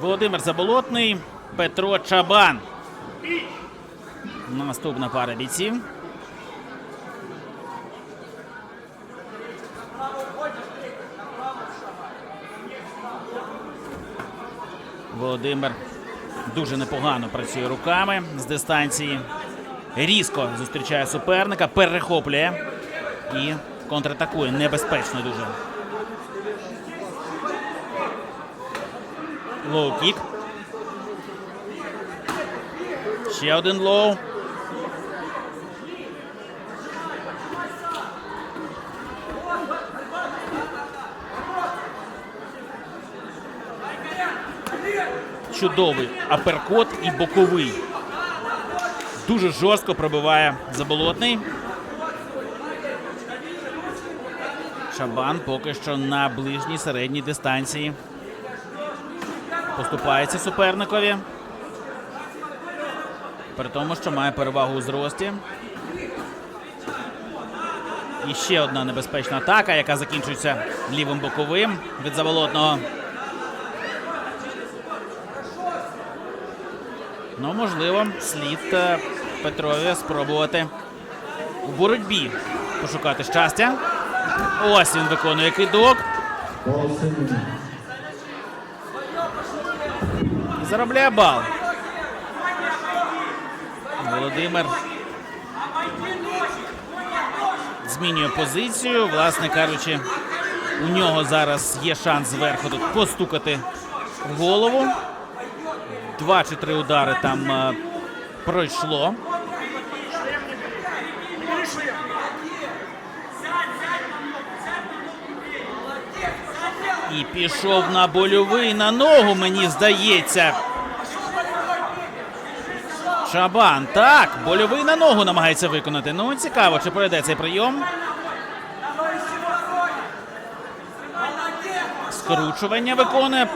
Володимир Заболотний, Петро Чабан. Наступна пара бійців. Володимир дуже непогано працює руками з дистанції. Різко зустрічає суперника, перехоплює і контратакує. Небезпечно дуже. Лоу-кік. Ще один лоу. Чудовий аперкот і боковий. Дуже жорстко пробиває заболотний. Шабан поки що на ближній середній дистанції. Поступається суперникові. При тому, що має перевагу у зрості. І ще одна небезпечна атака, яка закінчується лівим боковим від заволотного. Ну, можливо, слід е, Петрові спробувати у боротьбі пошукати щастя. Ось він виконує кидок. І заробляє бал. Володимир змінює позицію. Власне кажучи, у нього зараз є шанс зверху тут постукати в голову. Два чи три удари там е, пройшло. І пішов на больовий на ногу, мені здається. Шабан. Так, больовий на ногу намагається виконати. Ну, цікаво, чи пройде цей прийом. Скручування виконує,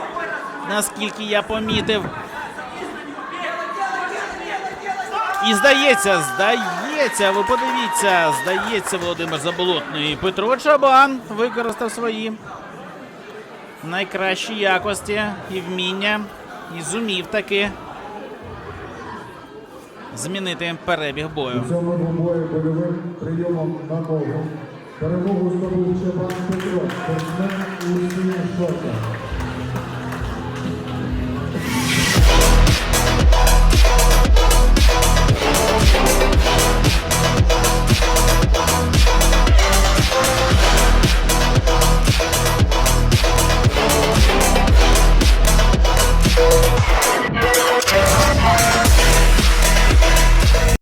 наскільки я помітив. І здається, здається, ви подивіться, здається, Володимир Заболотний. Петро Чабан використав свої найкращі якості і вміння. І зумів таки змінити перебіг бою. У цьому бою больовим прийомом на ногу. Перемогу здобув Чабан Петро, спортсмен у шортах.